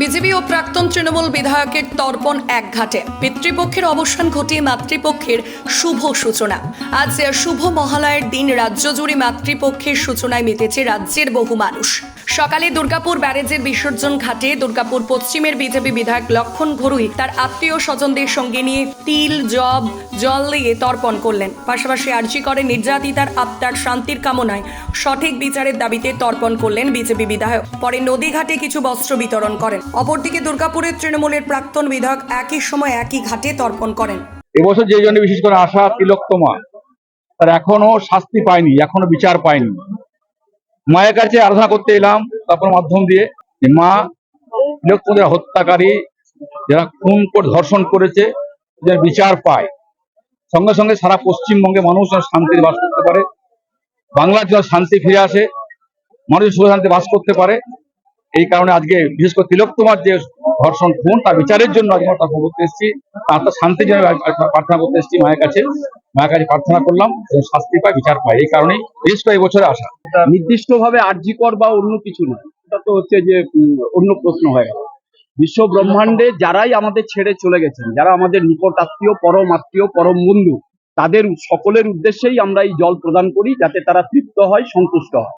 BJP ও প্রাক্তন তৃণমূল বিধায়কের তর্পণ এক ঘাটে। পিতৃপক্ষের অবসান ঘটিয়ে মাতৃপক্ষের শুভ সূচনা। আজ শুভ মহালয়ের দিন রাজ্য জুড়ে মাতৃপক্ষের সূচনায় মেতেছে রাজ্যের বহু মানুষ। সকালে দুর্গাপুর ব্যারেজের বিসর্জন ঘাটে দুর্গাপুর পশ্চিমের বিজেপি বিধায়ক লক্ষণ ঘরুই তার আত্মীয় স্বজনদের সঙ্গে নিয়ে তিল, জব, জল দিয়ে তর্পণ করলেন। পাশাপাশি আর্জি করে নির্যাতিতার আত্মার শান্তির কামনায় সঠিক বিচারের দাবিতে তর্পণ করলেন বিজেপি বিধায়ক। পরে নদীঘাটে কিছু বস্ত্র বিতরণ করেন। অপরদিকে দুর্গাপুরের তৃণমূলের প্রাক্তন বিধায়ক একই সময় একই ঘাটে তর্পণ করেন। এবছর যে জন্য বিশেষ করে আশা তিলোত্তমা, তার এখনও শাস্তি পায়নি, এখনও বিচার পায়নি। মায়ের কাছে আরাধনা করতে এলাম, তারপর মাধ্যম দিয়ে মা তিলোত্তমাদের হত্যাকারী যারা খুন করে, ধর্ষণ করেছে যেন বিচার পায়। সঙ্গে সঙ্গে সারা পশ্চিমবঙ্গে মানুষ যেন শান্তিতে বাস করতে পারে, বাংলার যেন শান্তি ফিরে আসে, মানুষ সুখে শান্তি বাস করতে পারে। এই কারণে আজকে বিশেষ করে তিলোত্তমার যে ধর্ষণ, খুন, তার বিচারের জন্য আজকে আমরা প্রার্থনা করতে এসেছি। তার তো শান্তির জন্য প্রার্থনা করতে এসেছি মায়ের কাছে। মায়ের কাছে প্রার্থনা করলাম শাস্তি পায়, বিচার পায়। এই কারণেই বিশেষ করে বছরে আসা। নির্দিষ্টভাবে আর্যিকর বা অন্য কিছু না। এটা তো হচ্ছে যে অন্য প্রশ্ন হয়ে গেল। বিশ্ব ব্রহ্মাণ্ডে যারাই আমাদের ছেড়ে চলে গেছেন, যারা আমাদের নিকট আত্মীয়, পরম আত্মীয়, পরম বন্ধু, তাদের সকলের উদ্দেশ্যেই আমরা এই জল প্রদান করি, যাতে তারা তৃপ্ত হয়, সন্তুষ্ট হয়।